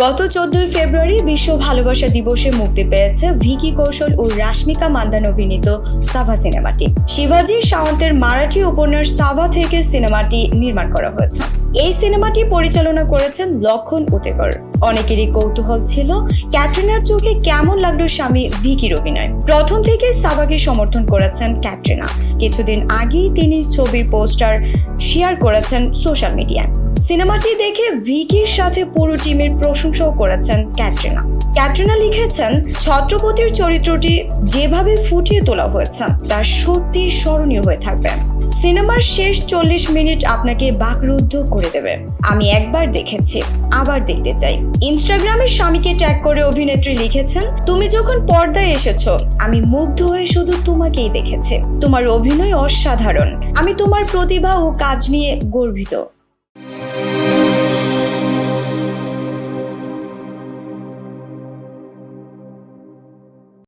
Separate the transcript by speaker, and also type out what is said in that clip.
Speaker 1: গত চোদ্দই ফেব্রুয়ারি বিশ্ব ভালোবাসা দিবসে মুক্তি পেয়েছে ভিকি কৌশল ও রাশ্মিকা মান্দান অভিনীত সাভা সিনেমাটি। শিবাজি সাওন্তের মারাঠি উপন্যাস সাভা থেকে সিনেমাটি নির্মাণ করা হয়েছে। এই সিনেমাটি পরিচালনা করেছেন লক্ষণ উতেকর। অনেকেরই কৌতূহল ছিল, ক্যাটরিনার চোখে কেমন লাগল স্বামী ভিকির অভিনয়। প্রথম থেকে সাবাকে সমর্থন করেছেন ক্যাটরিনা। কিছুদিন আগেই তিনি ছবির পোস্টার শেয়ার করেছেন সোশ্যাল মিডিয়ায়। সিনেমাটি দেখে ভিকির সাথে পুরো টিমের প্রশংসাও করেছেন ক্যাটরিনা। ক্যাটরিনা লিখেছেন, ছত্রপতির চরিত্রটি যেভাবে ফুটিয়ে তোলা হয়েছে, তা সত্যি স্মরণীয় হয়ে থাকবে। সিনেমার শেষ চল্লিশ মিনিট আপনাকে বাকরুদ্ধ করে দেবে। আমি একবার দেখেছি, আবার দেখতে চাই। ইনস্টাগ্রামে স্বামীকে ট্যাগ করে অভিনেত্রী লিখেছেন, তুমি যখন পর্দায় এসেছ, আমি মুগ্ধ হয়ে শুধু তোমাকেই দেখেছি। তোমার অভিনয় অসাধারণ। আমি তোমার প্রতিভা ও কাজ নিয়ে গর্বিত। Bye.